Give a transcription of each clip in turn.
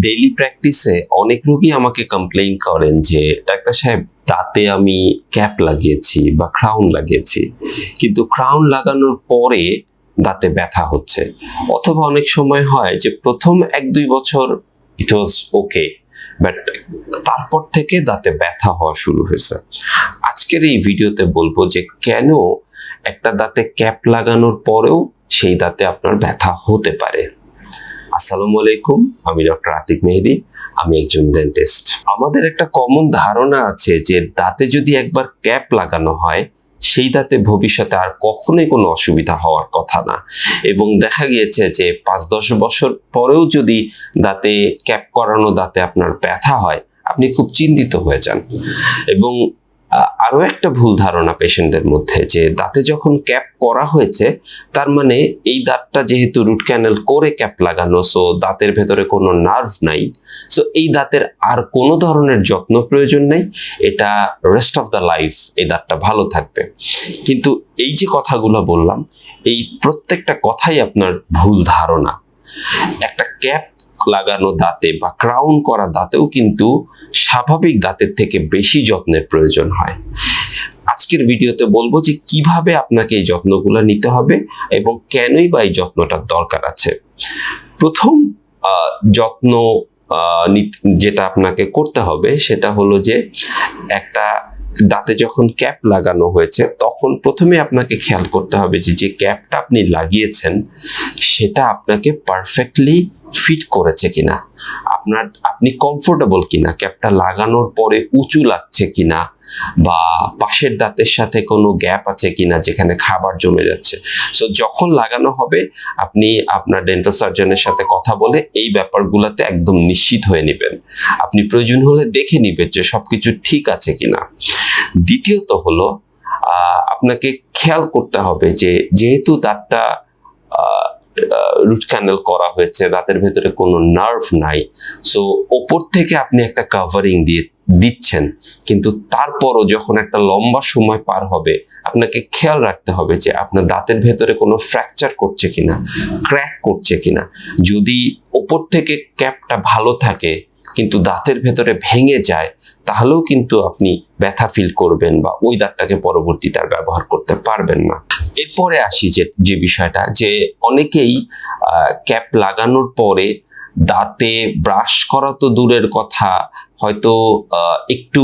Daily প্র্যাকটিসে অনেক রোগী আমাকে কমপ্লেইন করেন যে, ডাক্তার সাহেব দাঁতে আমি ক্যাপ লাগিয়েছি বা ক্রাউন লাগিয়েছি। কিন্তু ক্রাউন লাগানোর পরে দাঁতে ব্যথা হচ্ছে। অথবা অনেক সময় হয় যে, প্রথম এক দুই বছর ইট ওয়াজ ওকে বাট তারপর থেকে দাঁতে ব্যথা হওয়া শুরু হয়েছে। আজকের এই ভিডিওতে বলব যে, কেন একটা দাঁতে ক্যাপ লাগানোর পরেও সেই দাঁতে আপনার ব্যথা হতে পারে? আসসালামু আলাইকুম, আমি ডক্টর আতিক মেহেদি, আমি একজন ডেন্টিস্ট আমাদের একটা কমন ধারণা আছে যে দাঁতে যদি একবার ক্যাপ লাগানো হয়, সেই দাঁতে ভবিষ্যতে আর কখনোই কোনো অসুবিধা হওয়ার কথা না। এবং দেখা গিয়েছে যে পাঁচ দশ বছর পরেও যদি দাঁতে ক্যাপ করানো দাঁতে আপনার ব্যথা হয়, আপনি খুব চিন্তিত হয়ে যান। এবং আহ, আরও একটা ভুল ধারণা পেশেন্টদের মধ্যে যে দাঁতে যখন ক্যাপ করা হয়েছে তার মানে এই দাঁতটা যেহেতু রুট ক্যানেল করে ক্যাপ লাগানো সো দাঁতের ভেতরে কোনো নার্ভ নাই সো এই দাঁতের আর কোনো ধরনের যত্ন প্রয়োজন নেই এটা রেস্ট অফ দ্য লাইফ এই দাঁতটা ভালো থাকবে। কিন্তু এই যে কথাগুলো বললাম এই প্রত্যেকটা কথাই আপনার ভুল ধারণা। একটা ক্যাপ লাগানো দাঁতে বা ক্রাউন করা দাঁতেও কিন্তু স্বাভাবিক দাঁতের থেকে বেশি যত্নের প্রয়োজন হয়। আজকের ভিডিওতে বলব যে কীভাবে আপনাকে এই যত্নগুলো নিতে হবে এবং কেনই বা এই যত্নটার দরকার আছে। প্রথম যত্ন যেটা আপনাকে করতে হবে সেটা হলো যে একটা দাঁতে যখন ক্যাপ লাগানো হয়েছে, তখন প্রথমে আপনাকে খেয়াল করতে হবে যে যে ক্যাপটা আপনি লাগিয়েছেন, সেটা আপনাকে পারফেক্টলি ফিট করেছে কিনা। আপনার, আপনি কমফোর্টেবল কিনা ক্যাপটা লাগানোর পরে উঁচু লাগছে কিনা, বা পাশের দাঁতের সাথে কোনো গ্যাপ আছে কিনা, যেখানে খাবার জমে যাচ্ছে। সো যখন লাগানো হবে, আপনি আপনার ডেন্টাল সার্জনের সাথে কথা বলে এই ব্যাপারগুলোতে একদম নিশ্চিত হয়ে নেবেন। আপনি প্রয়োজন হলে দেখে নেবেন যে সবকিছু ঠিক আছে কিনা। দ্বিতীয়ত হলো আপনাকে খেয়াল করতে হবে যে যেহেতু দাঁতটা রুট ক্যানেল করা হয়েছে, দাঁতের ভেতরে কোনো নার্ভ নাই, সো ওপর থেকে আপনি একটা কাভারিং দিয়ে দিচ্ছেন, কিন্তু তারপরও যখন একটা লম্বা সময় পার হবে, আপনাকে খেয়াল রাখতে হবে যে আপনার দাঁতের ভেতরে কোনো ফ্র্যাকচার করছে কিনা ক্র্যাক করছে কিনা। যদি ওপর থেকে ক্যাপটা ভালো থাকে কিন্তু দাঁতের ভেতরে ভেঙে যায়, তাহলেও কিন্তু আপনি ব্যথা ফিল করবেন বা ওই দাঁতটাকে পরবর্তীতে আর ব্যবহার করতে পারবেন না। এরপরে আসি যে যে বিষয়টা যে অনেকেই ক্যাপ লাগানোর পরে দাঁতে ব্রাশ করা তো দূরের কথা, হয়তো একটু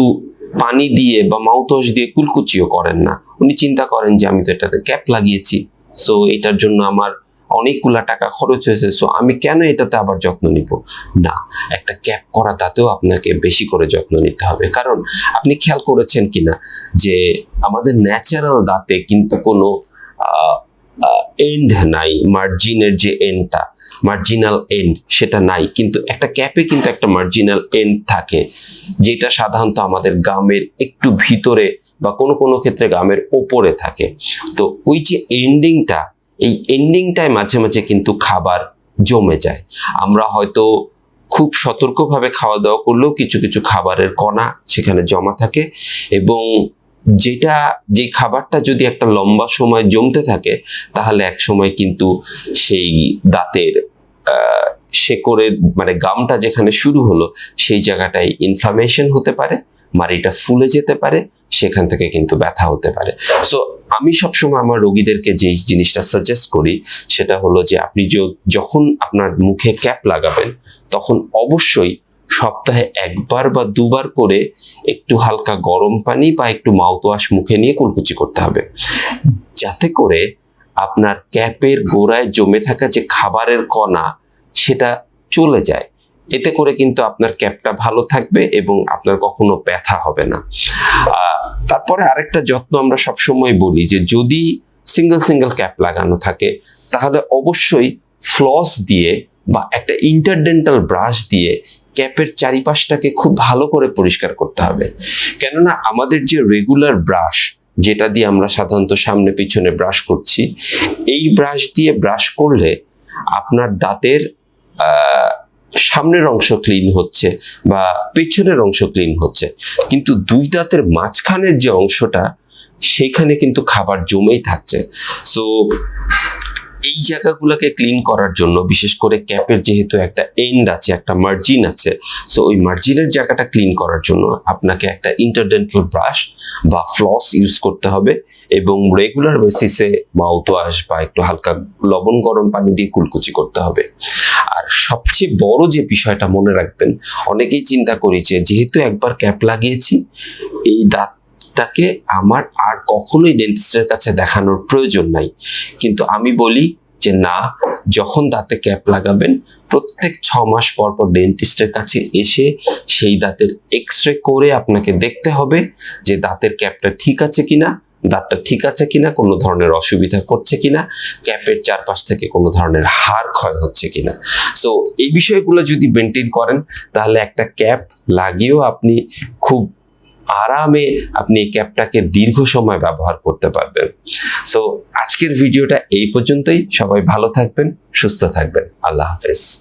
পানি দিয়ে বা মাউথওয়াশ দিয়ে কুলকুচিও করেন না। উনি চিন্তা করেন যে, আমি তো এটাতে ক্যাপ লাগিয়েছি সো এটার জন্য আমার অনেকগুলা টাকা খরচ হয়েছে সো আমি কেন এটাতে আবার যত্ন নিব? না, একটা ক্যাপ করা দাঁতেও আপনাকে বেশি করে যত্ন নিতে হবে। কারণ আপনি খেয়াল করেছেন কিনা যে আমাদের ন্যাচারাল দাঁতে কিন্তু কোনো এন্ড নাই মার্জিনের যে এন্ডটা মার্জিনাল এন্ড সেটা নাই। কিন্তু একটা ক্যাপে কিন্তু একটা মার্জিনাল এন্ড থাকে, যেটা সাধারণত আমাদের গামের একটু ভিতরে বা কোনো কোনো ক্ষেত্রে গামের ওপরে থাকে। তো ওই যে এন্ডিংটা এই এন্ডিংটায় মাঝে মাঝে কিন্তু খাবার জমে যায়। আমরা হয়তো খুব সতর্কভাবে খাওয়া দাওয়া করলেও কিছু কিছু খাবারের কণা সেখানে জমা থাকে এবং যেটা, যে খাবারটা যদি একটা লম্বা সময় জমতে থাকে, তাহলে এক সময় কিন্তু সেই দাঁতের শেকড়ের মানে গামটা যেখানে শুরু হলো, সেই জায়গাটায় ইনফ্লামেশন হতে পারে। মাড়িটা ফুলে যেতে পারে, সেখান থেকে কিন্তু ব্যথা হতে পারে। সো আমি সবসময় আমার রোগীদেরকে যে জিনিসটা সাজেস্ট করি, সেটা হলো যে আপনি যখন আপনার মুখে ক্যাপ লাগাবেন, তখন অবশ্যই সপ্তাহে একবার বা দুবার করে একটু হালকা গরম পানি বা একটু মাউথওয়াশ মুখে নিয়ে কুলকুচি করতে হবে। যাতে করে আপনার ক্যাপের গোড়ায় জমে থাকা যে খাবারের কণা, সেটা চলে যায়। এতে করে কিন্তু আপনার ক্যাপটা ভালো থাকবে এবং আপনার কখনো ব্যথা হবে না। তারপরে আরেকটা যত্ন আমরা সবসময় বলি যে যদি সিঙ্গেল সিঙ্গেল ক্যাপ লাগানো থাকে, তাহলে অবশ্যই ফ্লস দিয়ে বা একটা ইন্টারডেন্টাল ব্রাশ দিয়ে ক্যাপের চারিপাশটাকে খুব ভালো করে পরিষ্কার করতে হবে। কেননা আমাদের যে রেগুলার ব্রাশ যেটা দিয়ে আমরা সাধারণত সামনে পিছনে ব্রাশ করছি, এই ব্রাশ দিয়ে ব্রাশ করলে আপনার দাঁতের সামনের অংশ ক্লিন হচ্ছে বা পেছনের অংশ ক্লিন হচ্ছে। কিন্তু দুই দাঁতের মাঝখানের যে অংশটা, সেখানে কিন্তু খাবার জমেই থাকছে। সো এই জায়গাগুলোকে ক্লিন করার জন্য, বিশেষ করে ক্যাপের যেহেতু একটা এন্ড আছে, একটা মার্জিন আছে সো ওই মার্জিনের জায়গাটা ক্লিন করার জন্য আপনাকে একটা ইন্টারডেন্টাল ব্রাশ বা ফ্লস ইউজ করতে হবে এবং রেগুলার বেসিসে মাউথ ওয়াশ বা একটু হালকা লবণ গরম পানি দিয়ে কুলকুচি করতে হবে। আর সবচেয়ে বড় যে বিষয়টা মনে রাখবেন, অনেকেই চিন্তা করি যে যেহেতু একবার ক্যাপ লাগিয়েছি, এই দাঁতটাকে আমার আর কখনোই ডেন্টিস্টের কাছে দেখানোর প্রয়োজন নাই। কিন্তু আমি বলি যে, না, যখন দাঁতে ক্যাপ লাগাবেন, প্রত্যেক ছ মাস পর পর ডেন্টিস্টের কাছে এসে সেই দাঁতের এক্স রে করে আপনাকে দেখতে হবে যে, দাঁতের ক্যাপটা ঠিক আছে কিনা, দাঁতটা ঠিক আছে কিনা, কোনো ধরনের অসুবিধা করছে কিনা, ক্যাপের চারপাশ থেকে কোনো ধরনের হাড় ক্ষয় হচ্ছে কিনা। সো এই বিষয়গুলো যদি মেনটেন করেন, তাহলে একটা ক্যাপ লাগিয়েও আপনি খুব আরামে আপনি এই ক্যাপটাকে দীর্ঘ সময় ব্যবহার করতে পারবেন। সো আজকের ভিডিওটা এই পর্যন্তই। সবাই ভালো থাকবেন, সুস্থ থাকবেন। আল্লাহ হাফেজ।